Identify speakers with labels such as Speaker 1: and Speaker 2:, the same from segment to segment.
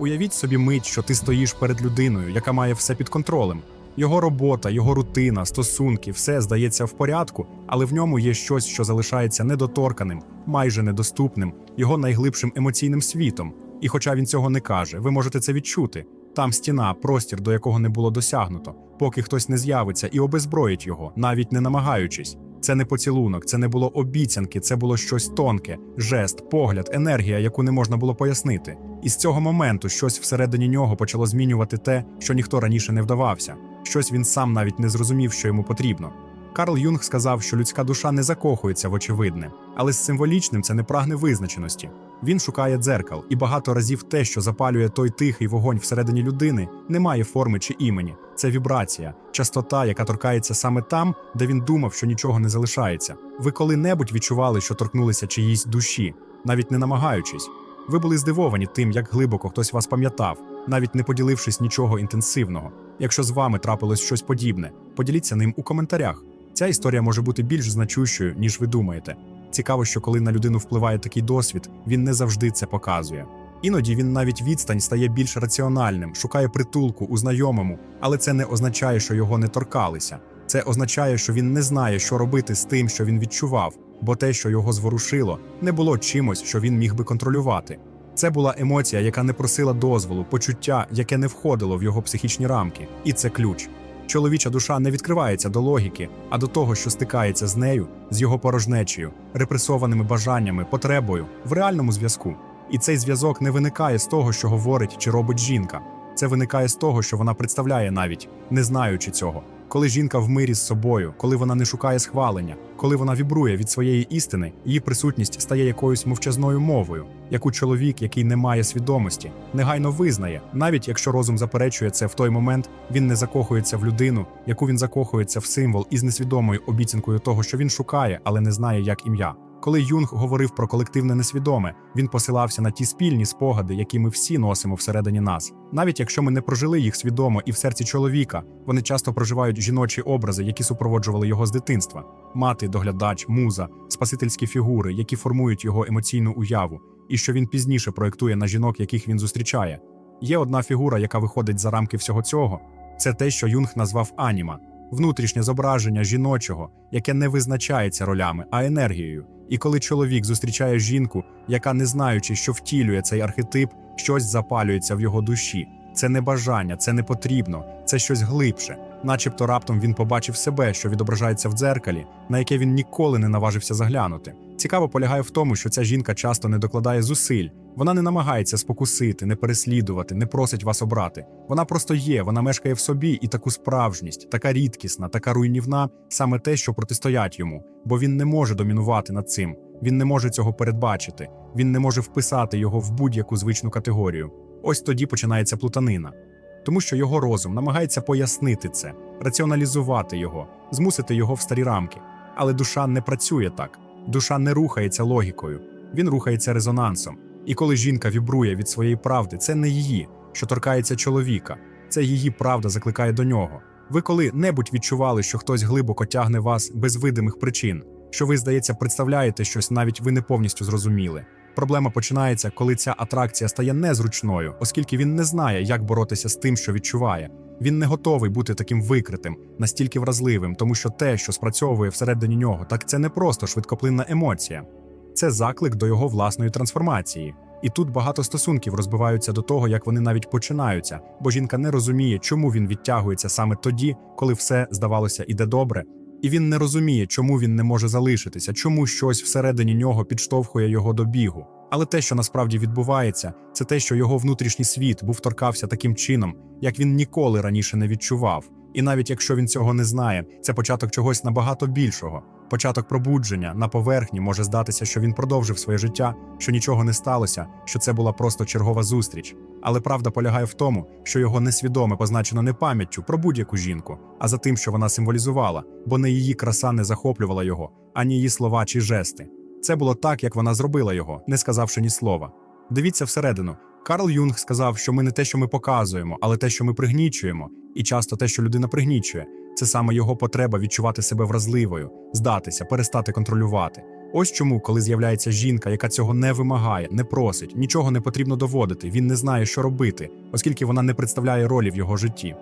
Speaker 1: Уявіть собі мить, що ти стоїш перед людиною, яка має все під контролем. Його робота, його рутина, стосунки, все здається в порядку, але в ньому є щось, що залишається недоторканим, майже недоступним, його найглибшим емоційним світом. І хоча він цього не каже, ви можете це відчути. Там стіна, простір, до якого не було досягнуто, поки хтось не з'явиться і обезброїть його, навіть не намагаючись. Це не поцілунок, це не було обіцянки, це було щось тонке, жест, погляд, енергія, яку не можна було пояснити. І з цього моменту щось всередині нього почало змінювати те, що ніхто раніше не вдавався. Щось він сам навіть не зрозумів, що йому потрібно. Карл Юнг сказав, що людська душа не закохується в очевидне, але з символічним це не прагне визначеності. Він шукає дзеркал, і багато разів те, що запалює той тихий вогонь всередині людини, не має форми чи імені. Це вібрація, частота, яка торкається саме там, де він думав, що нічого не залишається. Ви коли-небудь відчували, що торкнулися чиїсь душі, навіть не намагаючись. Ви були здивовані тим, як глибоко хтось вас пам'ятав, навіть не поділившись нічого інтенсивного. Якщо з вами трапилось щось подібне, поділіться ним у коментарях. Ця історія може бути більш значущою, ніж ви думаєте. Цікаво, що коли на людину впливає такий досвід, він не завжди це показує. Іноді він навіть відстань стає більш раціональним, шукає притулку у знайомому, але це не означає, що його не торкалися. Це означає, що він не знає, що робити з тим, що він відчував, бо те, що його зворушило, не було чимось, що він міг би контролювати. Це була емоція, яка не просила дозволу, почуття, яке не входило в його психічні рамки, і це ключ. Чоловіча душа не відкривається до логіки, а до того, що стикається з нею, з його порожнечею, репресованими бажаннями, потребою в реальному зв'язку. І цей зв'язок не виникає з того, що говорить чи робить жінка. Це виникає з того, що вона представляє навіть, не знаючи цього. Коли жінка в мирі з собою, коли вона не шукає схвалення, коли вона вібрує від своєї істини, її присутність стає якоюсь мовчазною мовою, яку чоловік, який не має свідомості, негайно визнає, навіть якщо розум заперечує це в той момент, він не закохується в людину, яку він закохується в символ із несвідомою обіцянкою того, що він шукає, але не знає, як ім'я. Коли Юнг говорив про колективне несвідоме, він посилався на ті спільні спогади, які ми всі носимо всередині нас. Навіть якщо ми не прожили їх свідомо і в серці чоловіка, вони часто проживають жіночі образи, які супроводжували його з дитинства: мати, доглядач, муза, спасительські фігури, які формують його емоційну уяву, і що він пізніше проєктує на жінок, яких він зустрічає. Є одна фігура, яка виходить за рамки всього цього. Це те, що Юнг назвав аніма внутрішнє зображення жіночого, яке не визначається ролями, а енергією. І коли чоловік зустрічає жінку, яка, не знаючи, що втілює цей архетип, щось запалюється в його душі. Це не бажання, це не потрібно, це щось глибше. Начебто раптом він побачив себе, що відображається в дзеркалі, на яке він ніколи не наважився заглянути. Цікаво полягає в тому, що ця жінка часто не докладає зусиль. Вона не намагається спокусити, не переслідувати, не просить вас обрати. Вона просто є, вона мешкає в собі і таку справжність, така рідкісна, така руйнівна, саме те, що протистоять йому, бо він не може домінувати над цим. Він не може цього передбачити, він не може вписати його в будь-яку звичну категорію. Ось тоді починається плутанина. Тому що його розум намагається пояснити це, раціоналізувати його, змусити його в старі рамки. Але душа не працює так. Душа не рухається логікою, він рухається резонансом. І коли жінка вібрує від своєї правди, це не її, що торкається чоловіка, це її правда закликає до нього. Ви коли-небудь відчували, що хтось глибоко тягне вас без видимих причин, що ви, здається, представляєте щось, навіть ви не повністю зрозуміли. Проблема починається, коли ця атракція стає незручною, оскільки він не знає, як боротися з тим, що відчуває. Він не готовий бути таким викритим, настільки вразливим, тому що те, що спрацьовує всередині нього, так це не просто швидкоплинна емоція, це заклик до його власної трансформації. І тут багато стосунків розбиваються до того, як вони навіть починаються, бо жінка не розуміє, чому він відтягується саме тоді, коли все здавалося іде добре. І він не розуміє, чому він не може залишитися, чому щось всередині нього підштовхує його до бігу. Але те, що насправді відбувається, це те, що його внутрішній світ був торкався таким чином, як він ніколи раніше не відчував. І навіть якщо він цього не знає, це початок чогось набагато більшого. Початок пробудження на поверхні може здатися, що він продовжив своє життя, що нічого не сталося, що це була просто чергова зустріч. Але правда полягає в тому, що його несвідоме позначено не пам'яттю про будь-яку жінку, а за тим, що вона символізувала, бо не її краса не захоплювала його, ані її слова чи жести. Це було так, як вона зробила його, не сказавши ні слова. Дивіться всередину. Карл Юнг сказав, що ми не те, що ми показуємо, але те, що ми пригнічуємо, і часто те, що людина пригнічує, це саме його потреба відчувати себе вразливою, здатися, перестати контролювати. Ось чому, коли з'являється жінка, яка цього не вимагає, не просить, нічого не потрібно доводити, він не знає, що робити, оскільки вона не представляє ролі в його житті.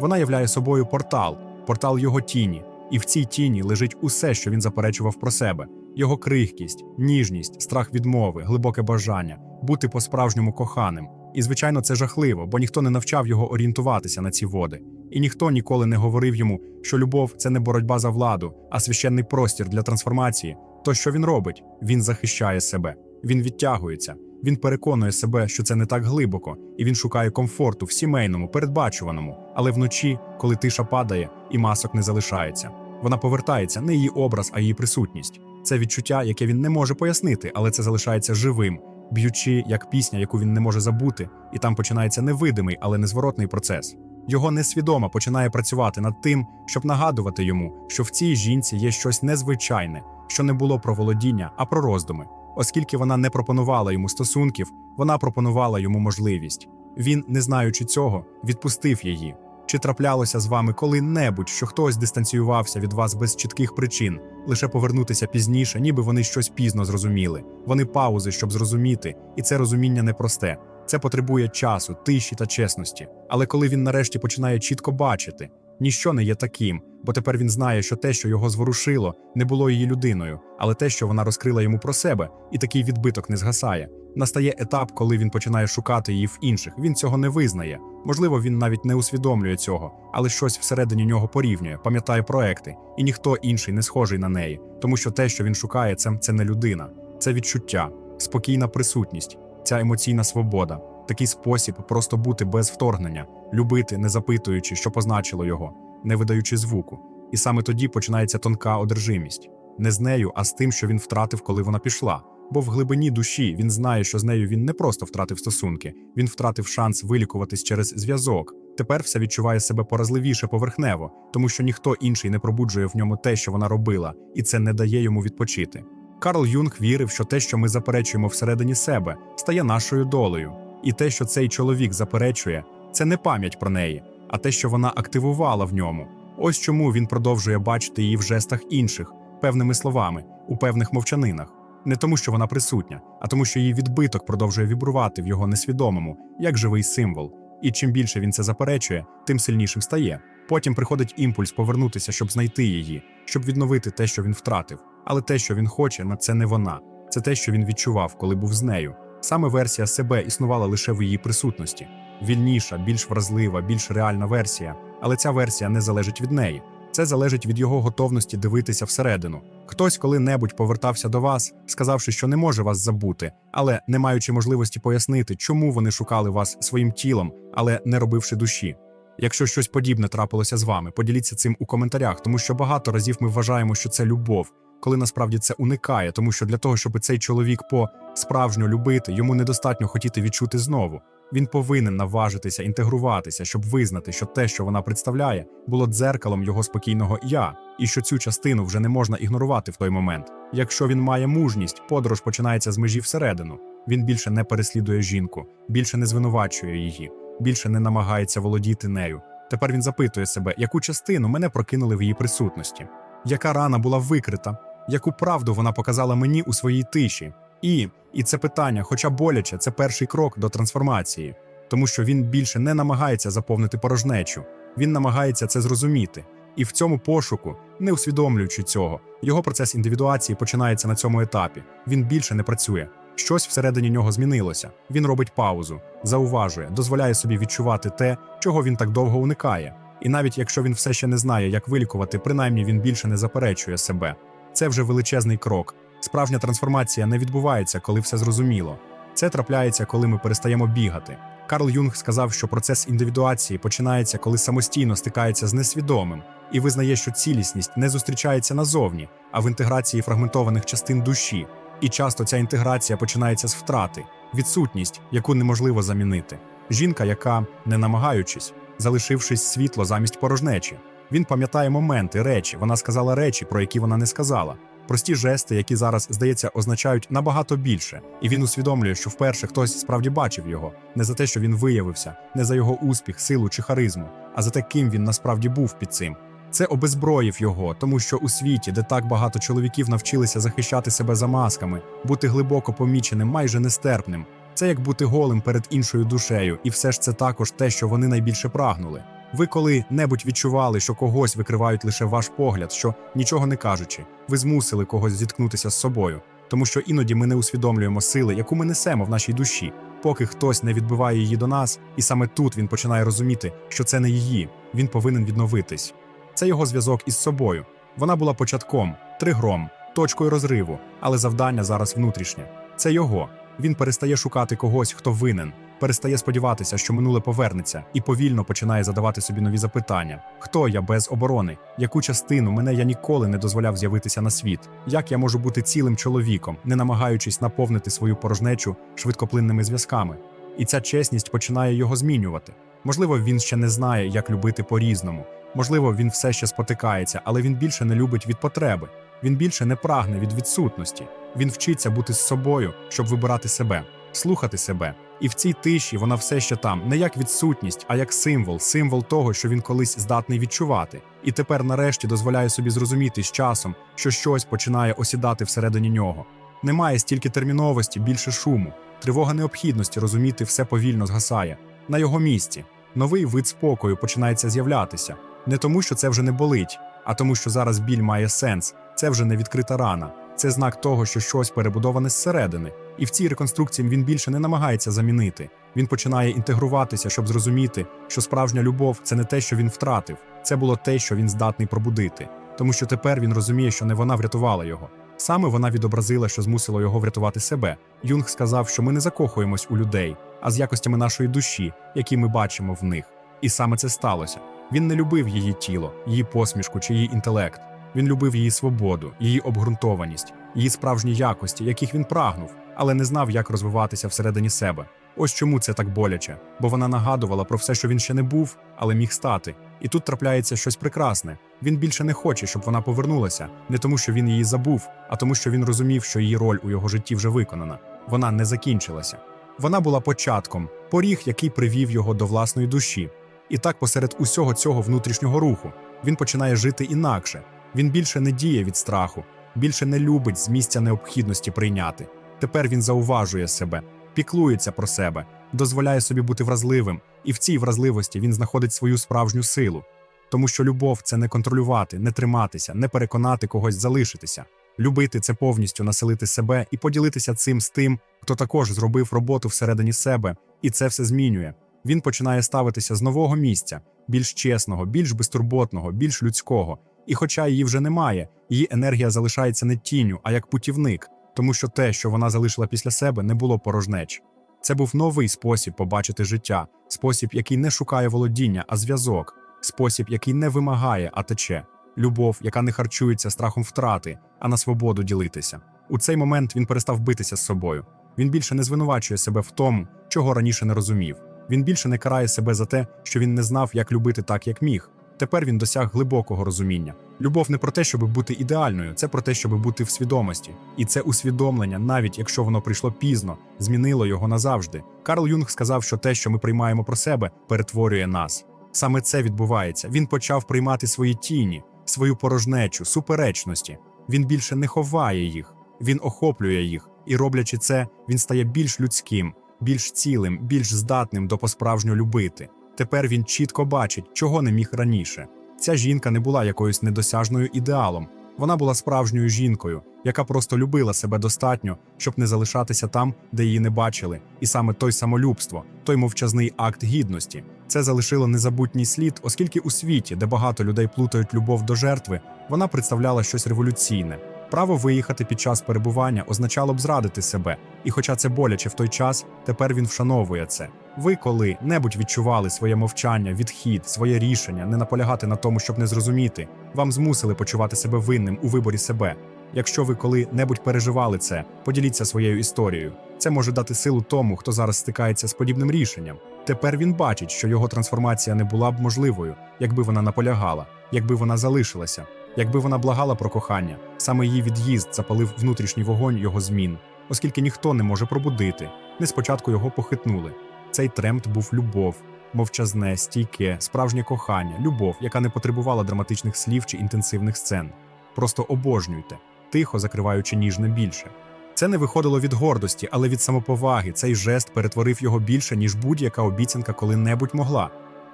Speaker 1: Вона являє собою портал, портал його тіні, і в цій тіні лежить усе, що він заперечував про себе: його крихкість, ніжність, страх відмови, глибоке бажання бути по-справжньому коханим. І, звичайно, це жахливо, бо ніхто не навчав його орієнтуватися на ці води, і ніхто ніколи не говорив йому, що любов це не боротьба за владу, а священний простір для трансформації. То що він робить? Він захищає себе, він відтягується, він переконує себе, що це не так глибоко, і він шукає комфорту в сімейному, передбачуваному. Але вночі, коли тиша падає і масок не залишається, вона повертається не її образ, а її присутність. Це відчуття, яке він не може пояснити, але це залишається живим, б'ючи як пісня, яку він не може забути, і там починається невидимий, але незворотний процес. Його несвідомо починає працювати над тим, щоб нагадувати йому, що в цій жінці є щось незвичайне, що не було про володіння, а про роздуми. Оскільки вона не пропонувала йому стосунків, вона пропонувала йому можливість. Він, не знаючи цього, відпустив її. Чи траплялося з вами коли-небудь, що хтось дистанціювався від вас без чітких причин, лише повернутися пізніше, ніби вони щось пізно зрозуміли. Вони паузи, щоб зрозуміти, і це розуміння непросте. Це потребує часу, тиші та чесності. Але коли він нарешті починає чітко бачити, ніщо не є таким, бо тепер він знає, що те, що його зворушило, не було її людиною, але те, що вона розкрила йому про себе, і такий відбиток не згасає. Настає етап, коли він починає шукати її в інших. Він цього не визнає. Можливо, він навіть не усвідомлює цього, але щось всередині нього порівнює, пам'ятає проекти, і ніхто інший не схожий на неї, тому що те, що він шукає, це, це не людина, це відчуття, спокійна присутність, ця емоційна свобода, такий спосіб просто бути без вторгнення, любити, не запитуючи, що позначило його, не видаючи звуку. І саме тоді починається тонка одержимість не з нею, а з тим, що він втратив, коли вона пішла. Бо в глибині душі він знає, що з нею він не просто втратив стосунки, він втратив шанс вилікуватись через зв'язок. Тепер все відчуває себе поразливіше поверхнево, тому що ніхто інший не пробуджує в ньому те, що вона робила, і це не дає йому відпочити. Карл Юнг вірив, що те, що ми заперечуємо всередині себе, стає нашою долею, і те, що цей чоловік заперечує, це не пам'ять про неї, а те, що вона активувала в ньому. Ось чому він продовжує бачити її в жестах інших, певними словами, у певних мовчанинах. Не тому, що вона присутня, а тому, що її відбиток продовжує вібрувати в його несвідомому, як живий символ. І чим більше він це заперечує, тим сильнішим стає. Потім приходить імпульс повернутися, щоб знайти її, щоб відновити те, що він втратив. Але те, що він хоче, на це не вона. Це те, що він відчував, коли був з нею. Саме версія себе існувала лише в її присутності. Вільніша, більш вразлива, більш реальна версія. Але ця версія не залежить від неї. Це залежить від його готовності дивитися всередину. Хтось коли-небудь повертався до вас, сказавши, що не може вас забути, але не маючи можливості пояснити, чому вони шукали вас своїм тілом, але не робивши душі. Якщо щось подібне трапилося з вами, поділіться цим у коментарях, тому що багато разів ми вважаємо, що це любов, коли насправді це уникає, тому що для того, щоб цей чоловік по справжньо любити, йому недостатньо хотіти відчути знову. Він повинен наважитися інтегруватися, щоб визнати, що те, що вона представляє, було дзеркалом його спокійного я, і що цю частину вже не можна ігнорувати в той момент. Якщо він має мужність, подорож починається з межі всередину. Він більше не переслідує жінку, більше не звинувачує її, більше не намагається володіти нею. Тепер він запитує себе, яку частину мене прокинули в її присутності, яка рана була викрита, яку правду вона показала мені у своїй тиші. І, і це питання, хоча боляче, це перший крок до трансформації, тому що він більше не намагається заповнити порожнечу, він намагається це зрозуміти. І в цьому пошуку, не усвідомлюючи цього, його процес індивідуації починається на цьому етапі. Він більше не працює. Щось всередині нього змінилося. Він робить паузу, зауважує, дозволяє собі відчувати те, чого він так довго уникає. І навіть якщо він все ще не знає, як вилікувати, принаймні він більше не заперечує себе. Це вже величезний крок. Справжня трансформація не відбувається, коли все зрозуміло. Це трапляється, коли ми перестаємо бігати. Карл Юнг сказав, що процес індивідуації починається, коли самостійно стикається з несвідомим і визнає, що цілісність не зустрічається назовні, а в інтеграції фрагментованих частин душі. І часто ця інтеграція починається з втрати, відсутність, яку неможливо замінити. Жінка, яка, не намагаючись, залишившись світло замість порожнечі. Він пам'ятає моменти, речі. Вона сказала речі, про які вона не сказала. Прості жести, які зараз, здається, означають набагато більше, і він усвідомлює, що вперше хтось справді бачив його не за те, що він виявився, не за його успіх, силу чи харизму, а за те, ким він насправді був під цим. Це обезброїв його, тому що у світі, де так багато чоловіків навчилися захищати себе за масками, бути глибоко поміченим, майже нестерпним. Це як бути голим перед іншою душею, і все ж це також те, що вони найбільше прагнули. Ви коли-небудь відчували, що когось викривають лише ваш погляд, що нічого не кажучи, ви змусили когось зіткнутися з собою, тому що іноді ми не усвідомлюємо сили, яку ми несемо в нашій душі, поки хтось не відбиває її до нас, і саме тут він починає розуміти, що це не її, він повинен відновитись. Це його зв'язок із собою. Вона була початком, тригром, точкою розриву, але завдання зараз внутрішнє. Це його. Він перестає шукати когось, хто винен, перестає сподіватися, що минуле повернеться, і повільно починає задавати собі нові запитання: хто я без оборони? Яку частину мене я ніколи не дозволяв з'явитися на світ? Як я можу бути цілим чоловіком, не намагаючись наповнити свою порожнечу швидкоплинними зв'язками? І ця чесність починає його змінювати. Можливо, він ще не знає, як любити по-різному. Можливо, він все ще спотикається, але він більше не любить від потреби. Він більше не прагне від відсутності. Він вчиться бути з собою, щоб вибирати себе, слухати себе. І в цій тиші вона все ще там, не як відсутність, а як символ, символ того, що він колись здатний відчувати. І тепер, нарешті, дозволяє собі зрозуміти з часом, що щось починає осідати всередині нього. Немає стільки терміновості, більше шуму, тривога необхідності розуміти все повільно згасає. На його місці новий вид спокою починається з'являтися. Не тому, що це вже не болить, а тому, що зараз біль має сенс. Це вже не відкрита рана. Це знак того, що щось перебудоване зсередини. І в цій реконструкції він більше не намагається замінити. Він починає інтегруватися, щоб зрозуміти, що справжня любов це не те, що він втратив, це було те, що він здатний пробудити. Тому що тепер він розуміє, що не вона врятувала його. Саме вона відобразила, що змусило його врятувати себе. Юнг сказав, що ми не закохуємось у людей, а з якостями нашої душі, які ми бачимо в них. І саме це сталося. Він не любив її тіло, її посмішку чи її інтелект. Він любив її свободу, її обґрунтованість, її справжні якості, яких він прагнув, але не знав, як розвиватися всередині себе. Ось чому це так боляче, бо вона нагадувала про все, що він ще не був, але міг стати. І тут трапляється щось прекрасне. Він більше не хоче, щоб вона повернулася, не тому, що він її забув, а тому, що він розумів, що її роль у його житті вже виконана. Вона не закінчилася. Вона була початком, поріг, який привів його до власної душі. І так, посеред усього цього внутрішнього руху, він починає жити інакше. Він більше не діє від страху, більше не любить з місця необхідності прийняти. Тепер він зауважує себе, піклується про себе, дозволяє собі бути вразливим, і в цій вразливості він знаходить свою справжню силу. Тому що любов це не контролювати, не триматися, не переконати когось залишитися. Любити це повністю населити себе і поділитися цим з тим, хто також зробив роботу всередині себе, і це все змінює. Він починає ставитися з нового місця, більш чесного, більш безтурботного, більш людського. І хоча її вже немає, її енергія залишається не тінню, а як путівник, тому що те, що вона залишила після себе, не було порожнеч. Це був новий спосіб побачити життя, спосіб, який не шукає володіння, а зв'язок, спосіб, який не вимагає, а тече, любов, яка не харчується страхом втрати, а на свободу ділитися. У цей момент він перестав битися з собою. Він більше не звинувачує себе в тому, чого раніше не розумів. Він більше не карає себе за те, що він не знав, як любити так, як міг. Тепер він досяг глибокого розуміння. Любов не про те, щоб бути ідеальною, це про те, щоб бути в свідомості. І це усвідомлення, навіть якщо воно прийшло пізно, змінило його назавжди. Карл Юнг сказав, що те, що ми приймаємо про себе, перетворює нас. Саме це відбувається. Він почав приймати свої тіні, свою порожнечу, суперечності. Він більше не ховає їх, він охоплює їх, і роблячи це, він стає більш людським, більш цілим, більш здатним до по-справжньо любити. Тепер він чітко бачить, чого не міг раніше. Ця жінка не була якоюсь недосяжною ідеалом. Вона була справжньою жінкою, яка просто любила себе достатньо, щоб не залишатися там, де її не бачили. І саме той самолюбство, той мовчазний акт гідності. Це залишило незабутній слід, оскільки у світі, де багато людей плутають любов до жертви, вона представляла щось революційне. Право виїхати під час перебування означало б зрадити себе, і хоча це боляче в той час, тепер він вшановує це. Ви коли-небудь відчували своє мовчання, відхід, своє рішення, не наполягати на тому, щоб не зрозуміти, вам змусили почувати себе винним у виборі себе. Якщо ви коли-небудь переживали це, поділіться своєю історією. Це може дати силу тому, хто зараз стикається з подібним рішенням. Тепер він бачить, що його трансформація не була б можливою, якби вона наполягала, якби вона залишилася, якби вона благала про кохання. Саме її від'їзд запалив внутрішній вогонь його змін, оскільки ніхто не може пробудити. Не спочатку його похитнули. Цей тремт був любов, мовчазне, стійке, справжнє кохання, любов, яка не потребувала драматичних слів чи інтенсивних сцен. Просто обожнюйте, тихо закриваючи ніжне більше. Це не виходило від гордості, але від самоповаги. Цей жест перетворив його більше, ніж будь-яка обіцянка коли-небудь могла.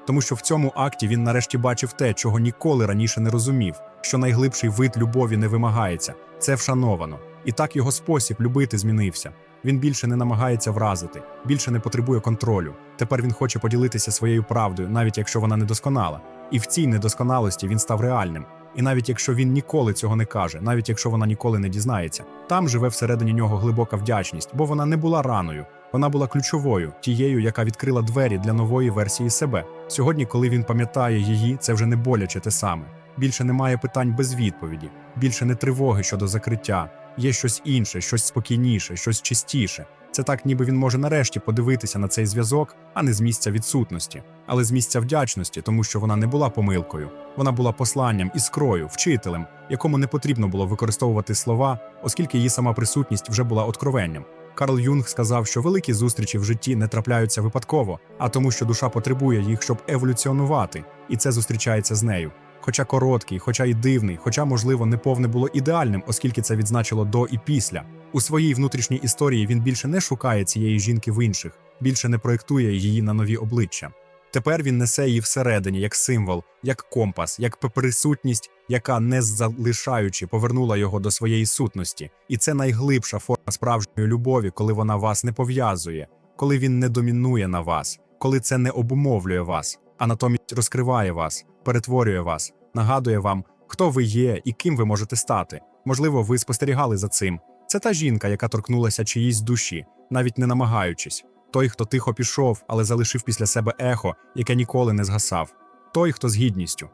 Speaker 1: Тому що в цьому акті він нарешті бачив те, чого ніколи раніше не розумів, що найглибший вид любові не вимагається, це вшановано. І так його спосіб любити змінився. Він більше не намагається вразити, більше не потребує контролю. Тепер він хоче поділитися своєю правдою, навіть якщо вона недосконала. І в цій недосконалості він став реальним. І навіть якщо він ніколи цього не каже, навіть якщо вона ніколи не дізнається, там живе всередині нього глибока вдячність, бо вона не була раною, вона була ключовою, тією, яка відкрила двері для нової версії себе. Сьогодні, коли він пам'ятає її, це вже не боляче те саме. Більше немає питань без відповіді, більше не тривоги щодо закриття. Є щось інше, щось спокійніше, щось чистіше. Це так, ніби він може нарешті подивитися на цей зв'язок, а не з місця відсутності, але з місця вдячності, тому що вона не була помилкою. Вона була посланням, іскрою, вчителем, якому не потрібно було використовувати слова, оскільки її сама присутність вже була откровенням. Карл Юнг сказав, що великі зустрічі в житті не трапляються випадково, а тому, що душа потребує їх, щоб еволюціонувати, і це зустрічається з нею. Хоча короткий, хоча й дивний, хоча, можливо, неповне було ідеальним, оскільки це відзначило до і після. У своїй внутрішній історії він більше не шукає цієї жінки в інших, більше не проєктує її на нові обличчя. Тепер він несе її всередині як символ, як компас, як присутність, яка, не залишаючи, повернула його до своєї сутності. І це найглибша форма справжньої любові, коли вона вас не пов'язує, коли він не домінує на вас, коли це не обумовлює вас, а натомість розкриває вас, перетворює вас, нагадує вам, хто ви є і ким ви можете стати. Можливо, ви спостерігали за цим. Це та жінка, яка торкнулася чиїсь душі, навіть не намагаючись. Той, хто тихо пішов, але залишив після себе ехо, яке ніколи не згасав. Той, хто з гідністю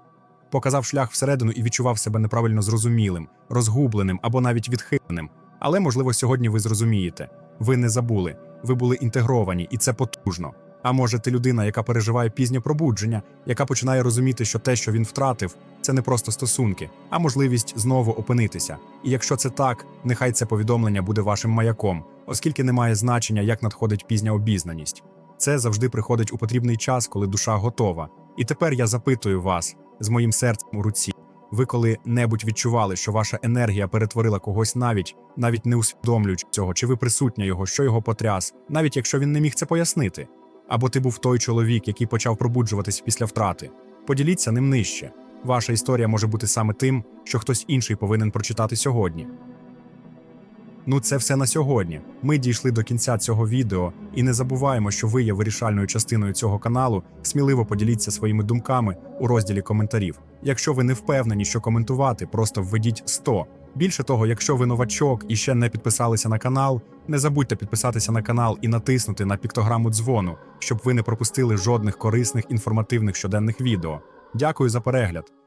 Speaker 1: показав шлях всередину і відчував себе неправильно зрозумілим, розгубленим або навіть відхиленим. Але, можливо, сьогодні ви зрозумієте. Ви не забули, ви були інтегровані, і це потужно. А може, ти людина, яка переживає пізнє пробудження, яка починає розуміти, що те, що він втратив, це не просто стосунки, а можливість знову опинитися. І якщо це так, нехай це повідомлення буде вашим маяком, оскільки немає значення, як надходить пізня обізнаність. Це завжди приходить у потрібний час, коли душа готова. І тепер я запитую вас з моїм серцем у руці. Ви коли-небудь відчували, що ваша енергія перетворила когось навіть, навіть не усвідомлюючи цього, чи ви присутня його, що його потряс, навіть якщо він не міг це пояснити. Або ти був той чоловік, який почав пробуджуватись після втрати. Поділіться ним нижче. Ваша історія може бути саме тим, що хтось інший повинен прочитати сьогодні. Ну, це все на сьогодні. Ми дійшли до кінця цього відео і не забуваємо, що ви є вирішальною частиною цього каналу. Сміливо поділіться своїми думками у розділі коментарів. Якщо ви не впевнені, що коментувати, просто введіть 100. Більше того, якщо ви новачок і ще не підписалися на канал, не забудьте підписатися на канал і натиснути на піктограму дзвону, щоб ви не пропустили жодних корисних інформативних щоденних відео. Дякую за перегляд.